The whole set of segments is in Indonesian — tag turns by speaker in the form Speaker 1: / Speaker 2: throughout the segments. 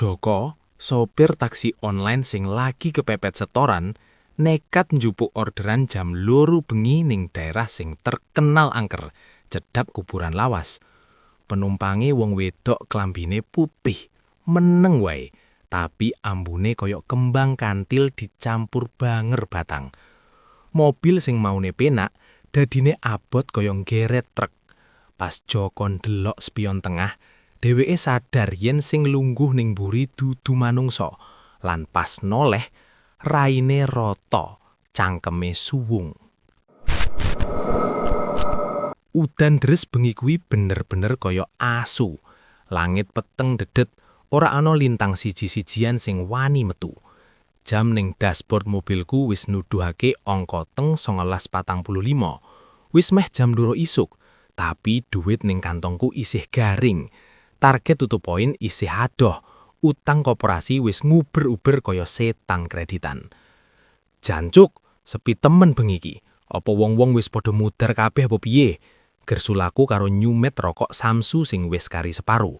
Speaker 1: Joko, sopir taksi online sing lagi kepepet setoran, nekat njupuk orderan jam loro bengi ning daerah sing terkenal angker, cedhap kuburan lawas. Penumpange wong wedok klambine putih, meneng wae, tapi ambune kaya kembang kantil dicampur banger batang. Mobil sing maune penak, dadine abot kaya geret truk. Pas Joko ndelok spion tengah, dheweke sadar yen sing lungguh ning mburi dudu manungsa lan pas noleh raine rata cangkeme suwung. Udan deres bengi kuwi bener-bener kaya asu. Langit peteng dedet ora ana lintang siji-sijian sing wani metu. Jam ning dashboard mobilku wis nuduhake angka teng 1945 wis meh jam duro isuk tapi duit ning kantongku isih garing target tutup poin isih adoh, utang koperasi wis nguber-uber kaya setan kreditan. Jancuk, sepi temen bengi iki. Apa wong-wong wis padha mudar kabeh apa piye? Gersulaku karo nyumet rokok Samsu sing wis kari separu.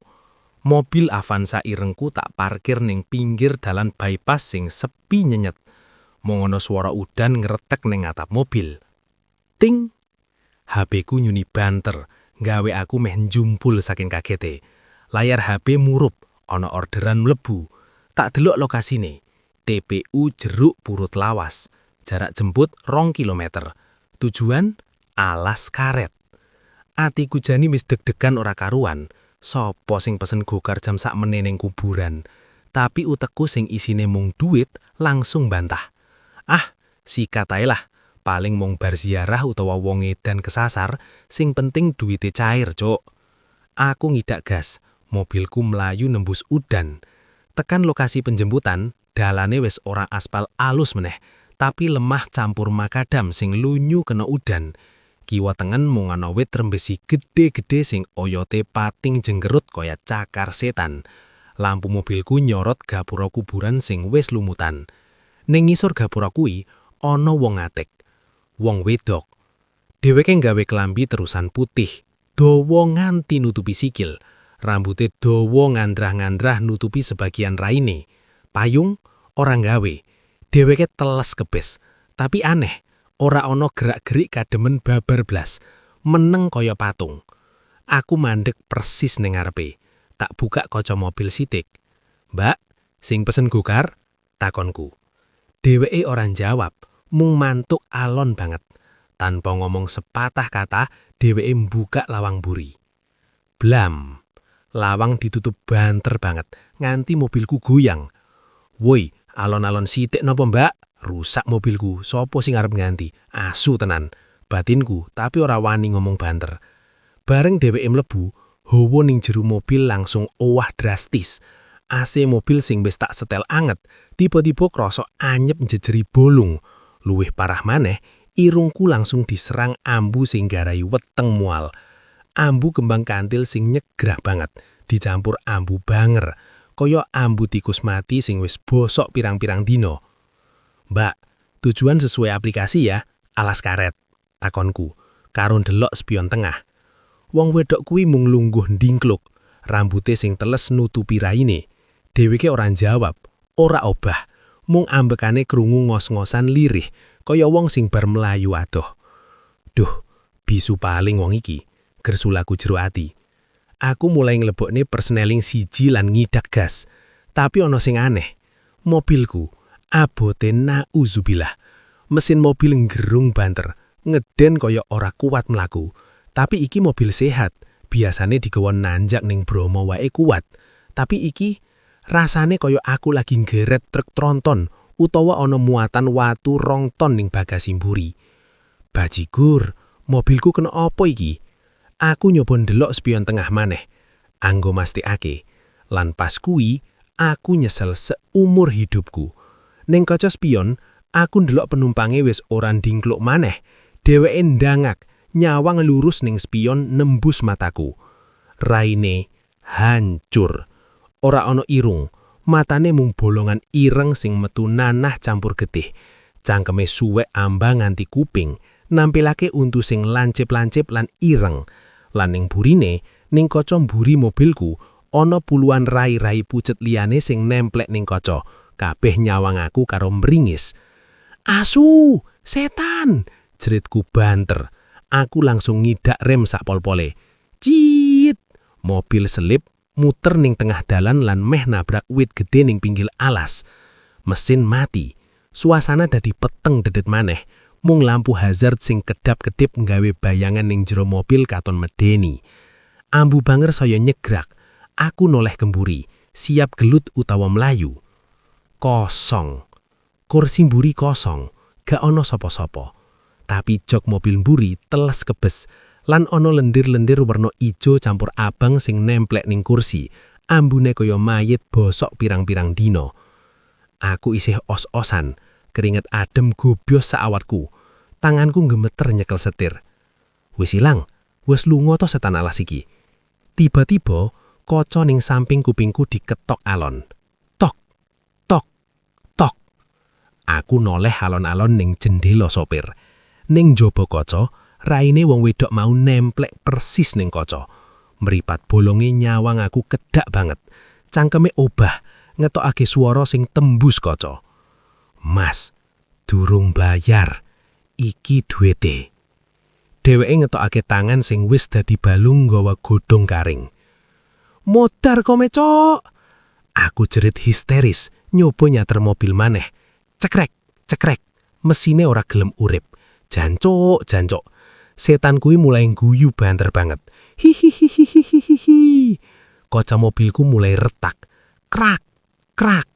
Speaker 1: Mobil Avanza irengku tak parkir ning pinggir dalan bypass sing sepi nyenyet. Mongono suara udan ngeretek ning atap mobil. Ting! HP ku nyuni banter, gawe aku meh jumpul saking kagete layar HP murup, ana orderan mlebu. Tak delok lokasine. TPU Jeruk Purut Lawas. Jarak jemput rong kilometer. Tujuan alas karet. Atiku jani wis deg-degan ora karuan. Sopo sing pesen gokar jam sak meneneng kuburan. Tapi utekku sing isine mung duit langsung bantah. Ah, sikat ae lah. Paling mung bar ziarah utawa wong edan kesasar, sing penting duite cair, Cuk. Aku ngidak gas mobilku melayu nembus udan. Tekan lokasi penjemputan, dalane wis ora aspal alus meneh, tapi lemah campur makadam sing lunyu kena udan. Kiwa tengen mung ana wit rembesi gede-gede sing oyote pating jenggerut kaya cakar setan. Lampu mobilku nyorot gapura kuburan sing wis lumutan. Ning ngisor gapura kuwi ana wong atek. Wong wedok. Dheweke gawe kelambi terusan putih, dawa nganti nutupi sikil rambute dawa ngandrah-ngandrah nutupi sebagian raine. Payung orang gawe. Dheweke teles kebes. Tapi aneh, ora ana gerak-gerik kademen babar blas. Meneng kaya patung. Aku mandek persis ning ngarepe. Tak buka kaca mobil sitik. Mbak, sing pesen gokar? Takonku. Dheweke orang jawab, mung mantuk alon banget. Tanpa ngomong sepatah kata, dheweke mbuka lawang buri. Blam. Lawang ditutup banter banget, nganti mobilku goyang. Woi, alon-alon sitik nopo mbak? Rusak mobilku, sopo sing arep nganti? Asu tenan, batinku, tapi ora wani ngomong banter. Bareng dheweke mlebu, hawa ning jero mobil langsung owah drastis. AC mobil sing wis tak setel anget, tiba-tiba krasa anyep njejeri bolung. Luwih parah maneh, irungku langsung diserang ambu sing garai weteng mual. Ambu kembang kantil sing nyegrah banget. Dicampur ambu banger. Kaya ambu tikus mati sing wis bosok pirang-pirang dino Mbak tujuan sesuai aplikasi ya. Alas karet takonku. Karo ndelok spion tengah. Wong wedok kuwi mung lungguh ndingkluk. Rambute sing teles nutupi raine. Dheweke ora jawab ora obah. Mung ambekane krungu ngos-ngosan lirih kaya wong sing bar melayu adoh. Duh bisu paling wong iki gersulaku jero ati. Aku mulai nglebokne persneling siji lan ngidak gas. Tapi ono sing aneh. Mobilku abote nauzubillah. Mesin mobil ngerung banter, ngeden kaya ora kuat mlaku. Tapi iki mobil sehat. Biasane digawon nanjak ning Bromo wae kuat. Tapi iki rasane kaya aku lagi ngeret truk tronton utawa ana muatan watu rong ton ning bagasi mburi. Bajigur, mobilku kena apa iki? Aku nyoba ndelok spion tengah maneh. Anggo mastikake, lan pas kuwi aku nyesel seumur hidupku. Ning kaca spion, aku ndelok penumpange wis ora ndingkluk maneh. Dheweke ndangak, nyawang lurus ning spion nembus mataku. Raine hancur. Ora ana irung, matane mung bolongan ireng sing metu nanah campur getih. Cangkeme suwek ambang nganti kuping, nampilake untu sing lancip-lancip lan ireng. Laning burine ning kaca mburi mobilku ana puluhan rai-rai pucet liyane sing nemplek ning kaca. Kabeh nyawang aku karo mringis. Asu, setan, jeritku banter. Aku langsung ngidak rem sak pol-pole. Cit! Mobil selip muter ning tengah dalan lan meh nabrak wit gede ning pinggir alas. Mesin mati. Suasana dadi peteng dedet maneh. Mung lampu hazard sing kedap-kedip nggawe bayangan ning jero mobil katon medeni. Ambu banger saya nyegrak. Aku noleh kemburi, siap gelut utawa melayu. Kosong. Kursi mburi kosong, gak ono sopo-sopo. Tapi jok mobil mburi teles kebes, lan ono lendir-lendir warna ijo campur abang sing nemplek ning kursi, ambune kaya mayit bosok pirang-pirang dino. Aku isih os-osan, keringet adem gobyos saawatku. Tanganku gemeter nyekel setir. Wis ilang, wis lunga to setan alas iki. Tiba-tiba, kaca ning samping kupingku diketok alon. Tok, tok, tok. Aku noleh alon-alon ning jendela sopir. Ning jaba kaca, raine wong wedok mau nemplek persis ning kaca. Meripat bolonge nyawang aku kedak banget. Cangkeme obah, ngetokake swara sing tembus kaca. Mas, durung bayar. Iki duwete. Dheweke ngetokake tangan sing wis dadi balung nggawa godhong karing. Modar kome, Cok. Aku jerit histeris, nyoba nyater mobil maneh. Cekrek, cekrek. Mesine ora gelem urip. Jancuk, jancuk. Setan kuwi mulai guyu banter banget. Hihihihihihihi. Kaca mobilku mulai retak. Krak, krak.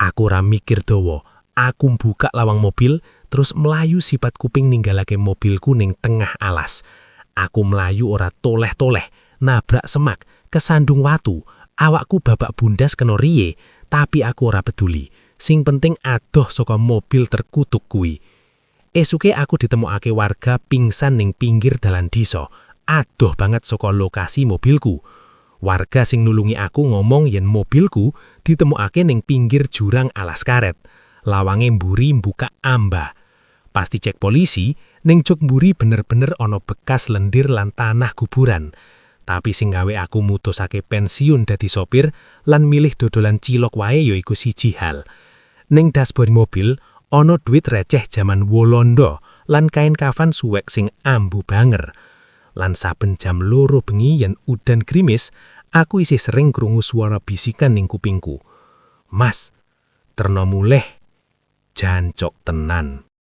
Speaker 1: Aku ora mikir dawa. Aku buka lawang mobil, terus melayu sifat kuping ninggalake mobilku ning tengah alas. Aku melayu ora toleh-toleh, nabrak semak, kesandung watu. Awakku babak bundas kena tapi aku ora peduli. Sing penting adoh saka mobil terkutuk kuwi. Esuke aku ditemokake warga pingsan ning pinggir dalan desa. Adoh banget saka lokasi mobilku. Warga sing nulungi aku ngomong yen mobilku ditemokake ning pinggir jurang alas karet. Lawange mburi mbuka amba. Pasti cek polisi, ning jok mburi bener-bener ana bekas lendir lan tanah kuburan. Tapi sing gawe aku mutusake pensiun dadi sopir lan milih dodolan cilok wae yaiku siji hal. Ning dashboard mobil ana duit receh jaman Wolondo lan kain kafan suwek sing ambu banger. Lan saben jam loro bengi yen udan krimis, aku isih sering krungu suara bisikan ning kupingku. Mas, terno muleh, jancok tenan.